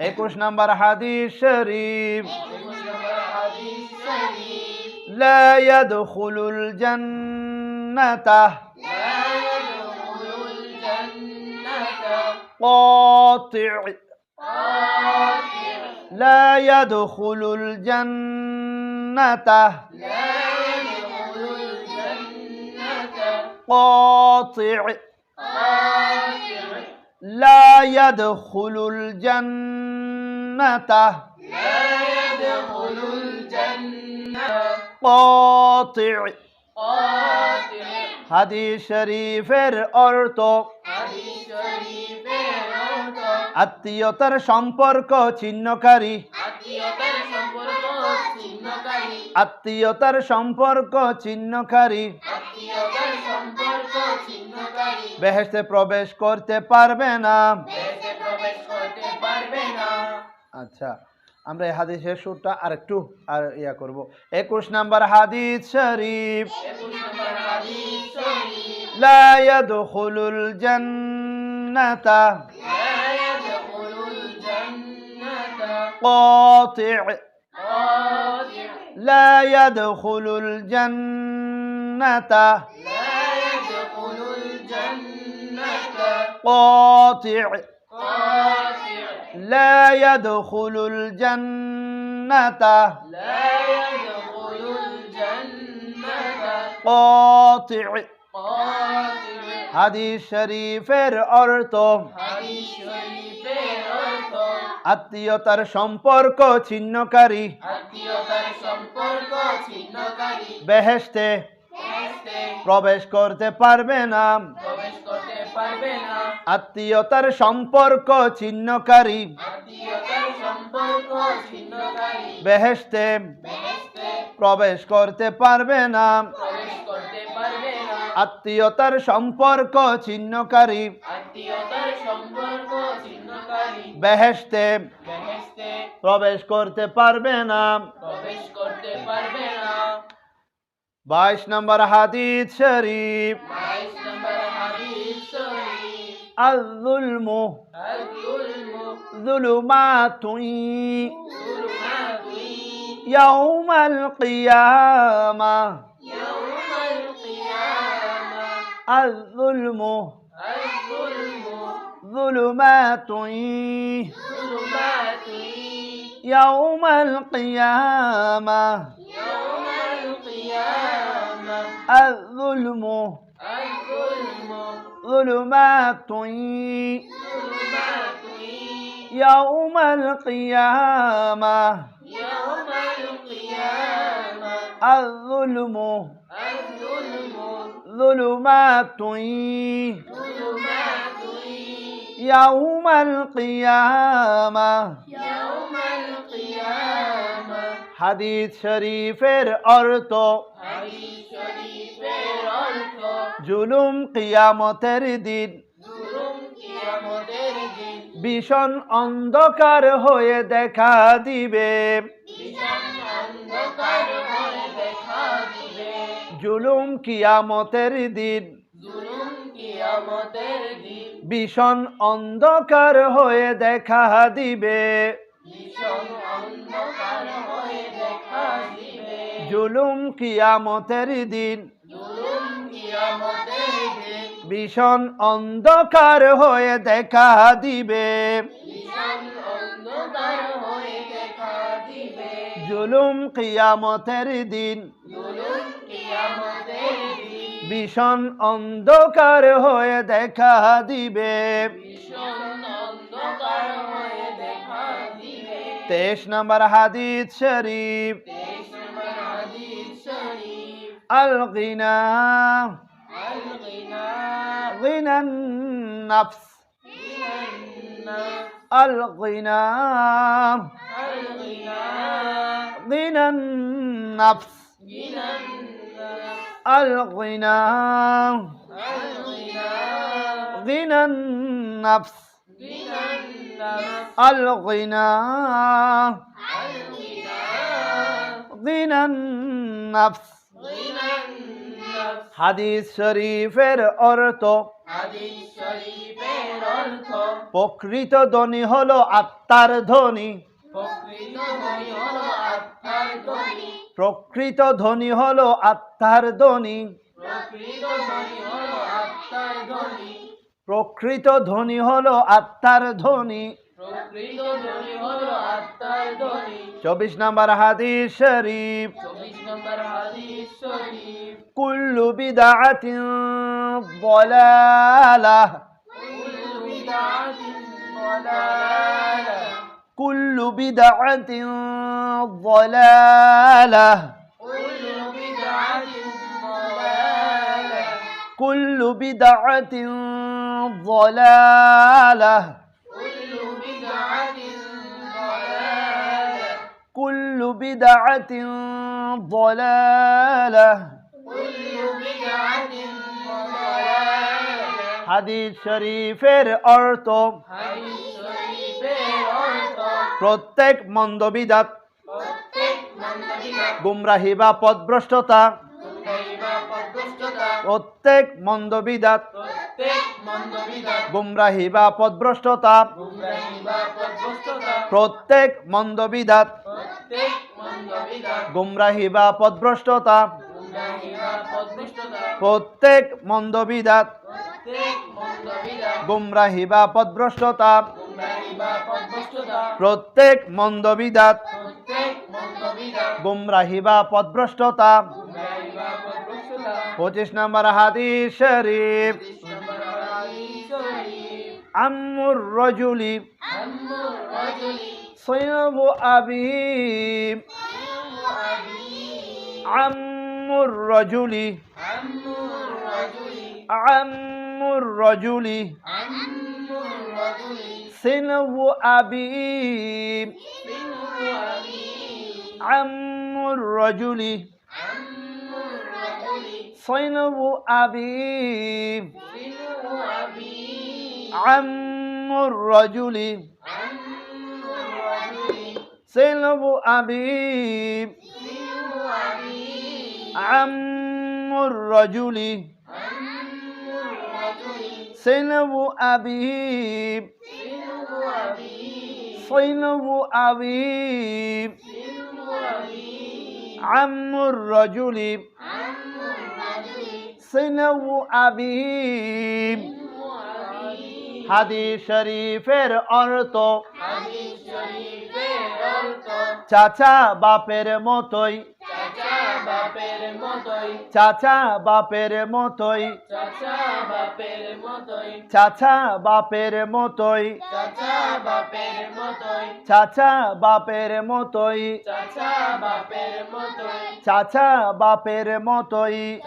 একুশ নম্বর হাদিস শরীফ একুশ নম্বর হাদিস শরীফ لا يدخل الجنة لا يدخل الجنة قاطع قاطع لا يدخل الجنة لا يدخل الجنة قاطع قاطع لا يدخل الجنة لا يدخل الجنة قاطع قاطع হাদিস শরীফের অর্থ হাদিস শরীফের অর্থ আত্মীয়তার সম্পর্ক ছিন্নকারী আত্মীয়তার সম্পর্ক ছিন্নকারী ছিন্নকারী বেহেশতে প্রবেশ করতে পারবে না দেশে প্রবেশ করতে পারবে না আচ্ছা আমরা এই হাদিসের সুরটা আর একটু আর ইয়া করব একুশ নাম্বার হাদিস শরীফ একুশ নম্বর হাদিস শরীফ لا يدخل الجنة لا يدخل الجنة قاطع قاطع لا يدخل الجنة لا قاطع قاطع لا يدخل الجنة لا يدخل الجنة قاطع قاطع হাদিস শরীফের অর্থ হাদিস শরীফের অর্থ আত্মীয়তার সম্পর্ক ছিন্নকারী আত্মীয়তার সম্পর্ক ছিন্নকারী বেহেশতে বেহেশতে প্রবেশ করতে পারবে না আত্মীয়তার সম্পর্ক ছিন্নকারী। বেহেশতে প্রবেশ করতে পারবে না। আত্মীয়তার সম্পর্ক ছিন্নকারী। বেহেশতে প্রবেশ করতে পারবে না। প্রবেশ করতে পারবে না। বাইশ নম্বর হাদিস শরীফ। الظلم. الظلم ظلمات. يوم القيامة. يوم القيامة الظلم. الظلم ظلمات. ظلمات يوم القيامة يوم القيامة. الظلم. ظلمات ظلمات يوم القيامة يوم القيامة الظلم الظلم ظلمات ظلمات يوم القيامة يوم القيامة হাদিস শরীফের অর্থ হাদিস শরীফের অর্থ জুলুম কিয়ামতের দিন। ভীষণ অন্ধকার হয়ে দেখা দিবে। জুলুম কিয়ামতের দিন। ভীষণ অন্ধকার হয়ে দেখা দিবে। জুলুম কিয়ামতের দিন। ভীষণ অন্ধকার হয়ে দেখা দিবে। জুলুম কিয়ামতের দিন। ভীষণ অন্ধকার হয়ে দেখা দিবে। তেইশ নম্বর হাদিস শরীফ। আল গিনা। الغنى. غنى النفس. الغنى. الغنى. غنى النفس. الغنى. غنى النفس. الغنى. الغنى غنى النفس. হাদিস শরীফের অর্থ প্রকৃত ধ্বনি হলো আত্মার ধ্বনি প্রকৃত ধ্বনি হলো আত্মার ধ্বনি প্রকৃত ধ্বনি হলো আত্মার ধ্বনি চব্বিশ নম্বর হাদিস শরীফ। চব্বিশ নম্বর হাদিস وكل بدعة ضلالة كل بدعة ضلالة كل بدعة ضلالة كل بدعة ضلالة. كل بدعة ضلالة. كل بدعة ضلالة. كل بدعة ضلالة. হাদিস শরীফের অর্থ, প্রত্যেক মন্দবিদাত, গুমরাহি বা পদভ্রষ্টতা, প্রত্যেক মন্দবিদাত, গুমরাহি বা পদভ্রষ্টতা, প্রত্যেক মন্দবিদাত, গুমরাহি বা পদভ্রষ্টতা প্রত্যেক মন্দবিদাত। গুমরাহি বা পদভ্রষ্টতা। প্রত্যেক মন্দবিদাত। গুমরাহি বা পদভ্রষ্টতা। পঁচিশ নম্বর হাদিস শরীফ। আমুর রজুলি। সৈয়ব আবি রজুলি। عم الرجل سنو أبي عم الرجل صنو أبي عم الرجل سنو أبي عم الرجل سنب أبيه صنب أبيه عم الرجل صنب أبيه হাদিস শরীফের অর্থ চাচা বাপের মতোই বাপের মতোই। চাচা বাপের মতোই। চাচা বাপের মতোই। চাচা বাপের মতোই। চাচা বাপের মতোই। চাচা বাপের মতোই। চাচা বাপের মতোই। চাচা বাপের মতোই।